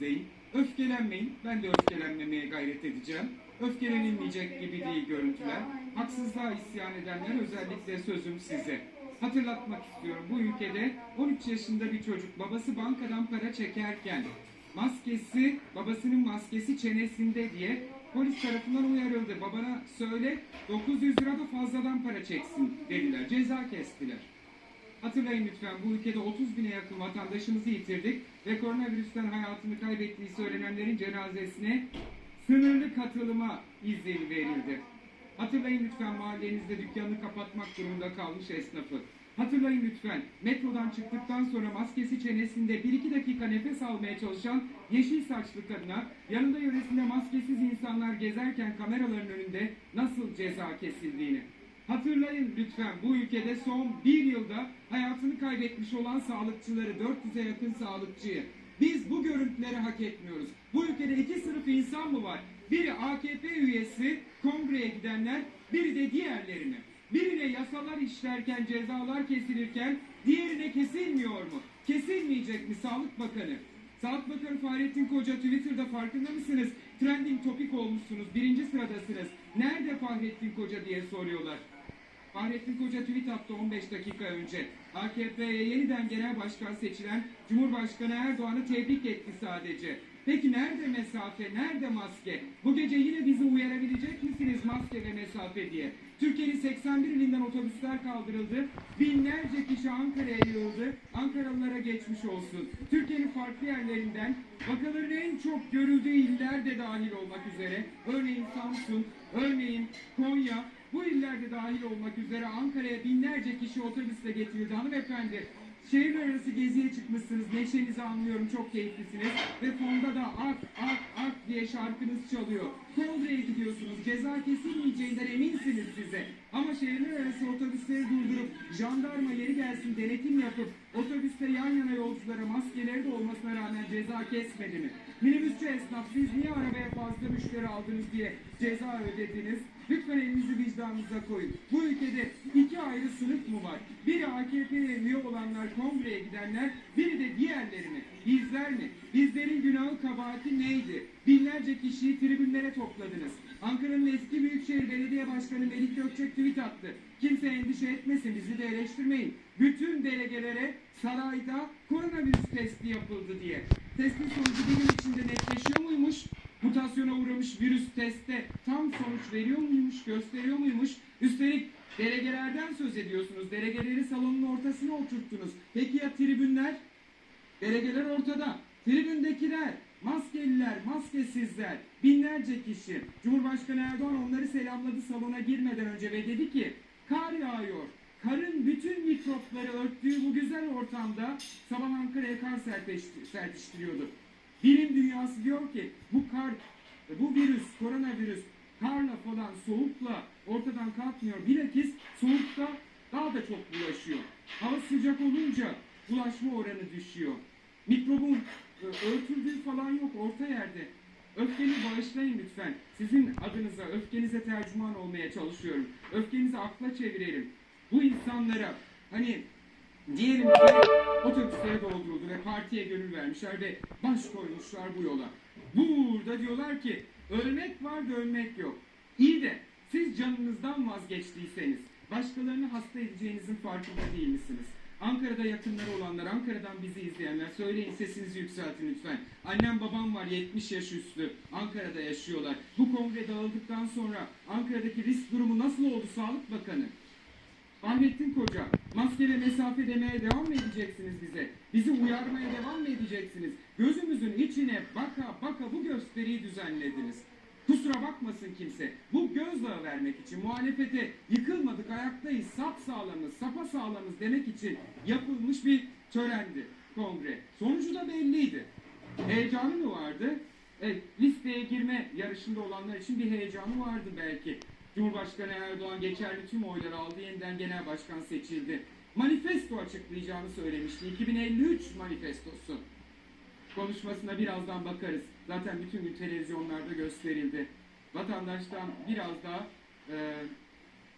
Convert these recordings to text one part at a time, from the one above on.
izleyin. Öfkelenmeyin. Ben de öfkelenmemeye gayret edeceğim. Öfkelenilmeyecek gibi değil görüntüler. Haksızlığa isyan edenler özellikle sözüm size. Hatırlatmak istiyorum. Bu ülkede 13 yaşında bir çocuk babası bankadan para çekerken maskesi, babasının maskesi çenesinde diye polis tarafından uyarıldı. Babana söyle 900 lira da fazladan para çeksin dediler. Ceza kestiler. Hatırlayın lütfen bu ülkede 30 bine yakın vatandaşımızı yitirdik ve koronavirüsten hayatını kaybettiği söylenenlerin cenazesine sınırlı katılıma izin verildi. Hatırlayın lütfen mahallenizde dükkanını kapatmak durumunda kalmış esnafı. Hatırlayın lütfen metrodan çıktıktan sonra maskesi çenesinde 1-2 dakika nefes almaya çalışan yeşil saçlı kadına yanında yöresinde maskesiz insanlar gezerken kameraların önünde nasıl ceza kesildiğini. Hatırlayın lütfen bu ülkede son bir yılda hayatını kaybetmiş olan sağlıkçıları, 400'e yakın sağlıkçıyı. Biz bu görüntüleri hak etmiyoruz. Bu ülkede iki sınıf insan mı var? Biri AKP üyesi, kongreye gidenler, biri de diğerlerini. Birine yasalar işlerken, cezalar kesilirken, diğerine kesilmiyor mu? Kesilmeyecek mi Sağlık Bakanı? Sağlık Bakanı Fahrettin Koca Twitter'da farkında mısınız? Trending topik olmuşsunuz, birinci sıradasınız. Nerede Fahrettin Koca diye soruyorlar. Fahrettin Koca tweet attı 15 dakika önce. AKP'ye yeniden genel başkan seçilen Cumhurbaşkanı Erdoğan'ı tebrik etti sadece. Peki nerede mesafe, nerede maske? Bu gece yine bizi uyarabilecek misiniz maske ve mesafe diye? Türkiye'nin 81 ilinden otobüsler kaldırıldı. Binlerce kişi Ankara'ya yığıldı. Ankaralılara geçmiş olsun. Türkiye'nin farklı yerlerinden vakaların en çok görüldüğü iller de dahil olmak üzere. Örneğin Samsun, örneğin Konya, bu illerde dahil olmak üzere Ankara'ya binlerce kişi otobüsle getirildi. Hanımefendi, şehirler arası geziye çıkmışsınız. Neşenizi anlıyorum, çok keyiflisiniz. Ve fonda da ak ak ak diye şarkınız çalıyor. Kongreye gidiyorsunuz. Ceza kesilmeyeceğinden eminsiniz size. Ama şehirler arası otobüsleri durdurup jandarma yeri gelsin denetim yapıp otobüste yan yana yolculara maskeleri de olmasına rağmen ceza kesmedi mi? Niye arabaya fazla müşteri aldınız diye ceza ödediniz? Lütfen elinizi vicdanınıza koyun. Bu ülkede iki ayrı sınıf mı var? Biri AKP'ye üye olanlar, kongreye gidenler, biri de diğerleri mi? Bizler mi? Bizlerin günahı kabahati neydi? Binlerce kişiyi tribünlere topladınız. Ankara'nın eski Büyükşehir Belediye Başkanı Melik Gökçek tweet attı. Kimse endişe etmesin, bizi de eleştirmeyin. Bütün delegelere sarayda koronavirüs testi yapıldı diye. Testin sonucu bir gün içinde netleşiyor muymuş? Mutasyona uğramış virüs testte tam sonuç veriyor muymuş, gösteriyor muymuş? Üstelik delegelerden söz ediyorsunuz. Delegeleri salonun ortasına oturttunuz. Peki ya tribünler? Delegeler ortada. Tribündekiler, maskeliler, maskesizler, binlerce kişi. Cumhurbaşkanı Erdoğan onları selamladı salona girmeden önce ve dedi ki kar yağıyor. Karın bütün mikropları örttüğü bu güzel ortamda sabah Ankara'ya kar serpiştiriyordu. Bilim dünyası diyor ki bu kar, bu virüs, koronavirüs karla falan soğukla ortadan kalkmıyor. Bilakis soğukta daha da çok bulaşıyor. Hava sıcak olunca bulaşma oranı düşüyor. Mikrobun e, örtüldüğü falan yok orta yerde. Öfkeni bağışlayın lütfen. Sizin adınıza, öfkenize tercüman olmaya çalışıyorum. Öfkenizi akla çevirelim. Bu insanlara hani diyelim ki otobüslere dolduruldu ve partiye gönül vermişler ve baş koymuşlar bu yola. Burada diyorlar ki ölmek var da ölmek yok. İyi de siz canınızdan vazgeçtiyseniz başkalarını hasta edeceğinizin farkında değil misiniz? Ankara'da yakınları olanlar, Ankara'dan bizi izleyenler söyleyin sesinizi yükseltin lütfen. Annem babam var 70 yaş üstü. Ankara'da yaşıyorlar. Bu kongre dağıldıktan sonra Ankara'daki risk durumu nasıl oldu Sağlık Bakanı? Fahrettin Koca, maske ve mesafe demeye devam mı edeceksiniz bize? Bizi uyarmaya devam mı edeceksiniz? Gözümüzün içine baka baka bu gösteriyi düzenlediniz. Kusura bakmasın kimse. Bu gözdağı vermek için muhalefete yıkılmadık ayaktayız, sap sağlamız, sapa sağlamız demek için yapılmış bir törendi kongre. Sonucu da belliydi. Heyecanı mı vardı? Evet, listeye girme yarışında olanlar için bir heyecanı vardı belki. Cumhurbaşkanı Erdoğan geçerli tüm oyları aldı, yeniden genel başkan seçildi. Manifesto açıklayacağını söylemişti. 2053 manifestosu. Konuşmasına birazdan bakarız. Zaten bütün gün televizyonlarda gösterildi. Vatandaştan biraz daha e,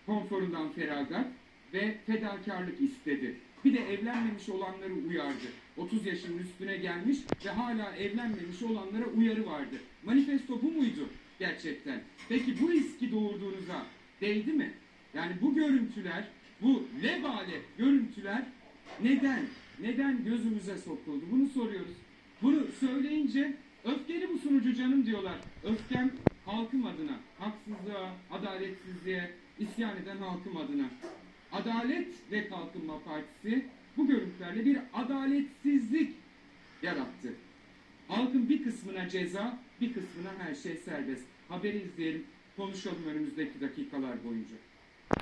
konforundan feragat ve fedakarlık istedi. Bir de evlenmemiş olanları uyardı. 30 yaşın üstüne gelmiş ve hala evlenmemiş olanlara uyarı vardı. Manifesto bu muydu gerçekten? Peki bu riski doğurduğunuza değdi mi? Yani bu görüntüler, bu lebale görüntüler neden, neden gözümüze sokuldu? Bunu soruyoruz. Bunu söyleyince öfkeli bu sunucu canım diyorlar. Öfkem halkım adına, haksızlığa, adaletsizliğe, isyan eden halkım adına. Adalet ve Kalkınma Partisi bu görüntülerle bir adaletsizlik yarattı. Halkın bir kısmına ceza, bir kısmına her şey serbest. Haberi izleyelim, konuşalım önümüzdeki dakikalar boyunca.